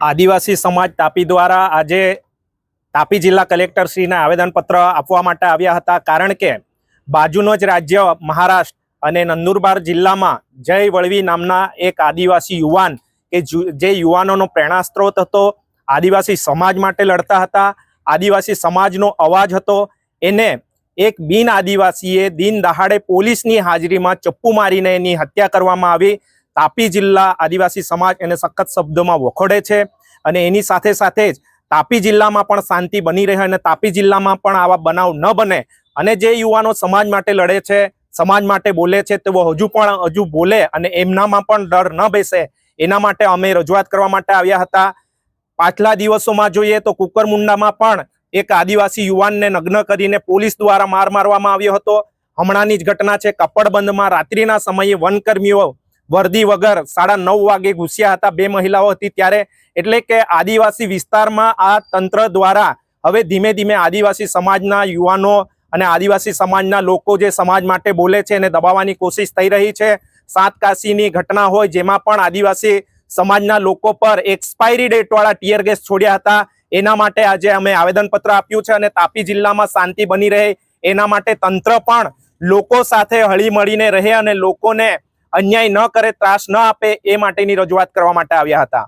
આદિવાસી સમાજ તાપી દ્વારા આજે તાપી જિલ્લા કલેક્ટરશ્રીને આવેદનપત્ર આપવા માટે આવ્યા હતા. કારણ કે બાજુનો જ રાજ્ય મહારાષ્ટ્ર અને નંદુરબાર જિલ્લામાં જય વળવી નામના એક આદિવાસી યુવાન કે જુ- યુવાનોનો પ્રેરણા સ્ત્રોત હતો, આદિવાસી સમાજ માટે લડતા હતા. આદિવાસી સમાજનો અવાજ હતો. એને એક બિન આદિવાસીએ દિન દહાડે પોલીસની હાજરીમાં ચપ્પુ મારીને એની હત્યા કરવામાં આવી. તાપી જિલ્લા આદિવાસી સમાજ એને સખત શબ્દોમાં વખોડે છે અને એની સાથે સાથે જ તાપી જિલ્લામાં પણ શાંતિ બની રહે અને તાપી જિલ્લામાં પણ આવા બનાવ ન બને. અને જે યુવાનો સમાજ માટે લડે છે, સમાજ માટે બોલે છે, તેઓ હજુ પણ હજુ બોલે અને એમનામાં પણ ડર ન બેસે. એના માટે અમે રજૂઆત કરવા માટે આવ્યા હતા. પાછલા દિવસોમાં જોઈએ તો કુકરમુંડામાં પણ એક આદિવાસી યુવાનને નગ્ન કરીને પોલીસ દ્વારા માર મારવામાં આવ્યો હતો. હમણાંની જ ઘટના છે, કપડબંધમાં રાત્રિના સમયે વનકર્મીઓ વર્દી વગર સાડા નવ વાગે ઘૂસ્યા હતા બે મહિલાઓ હતી ત્યારે એટલે કે આદિવાસી વિસ્તારમાં આ તંત્ર દ્વારા હવે ધીમે ધીમે આદિવાસી સમાજના યુવાનો અને આદિવાસી સમાજના લોકો જે સમાજ માટે બોલે છે એને દબાવવાની કોશિશ થઈ રહી છે. સાતકાશીની ઘટના હોય જેમાં પણ આદિવાસી સમાજના લોકો પર એક્સપાયરી ડેટવાળા ટીયર ગેસ છોડ્યા હતા. એના માટે આજે અમે આવેદનપત્ર આપ્યું છે અને તાપી જિલ્લામાં શાંતિ બની રહે. એના માટે તંત્ર પણ લોકો સાથે હળી મળીને રહે અને લોકોને અન્યાય ન કરે ત્રાસ ન આપે એ માટેની રજૂઆત કરવા માટે આવ્યા હતા.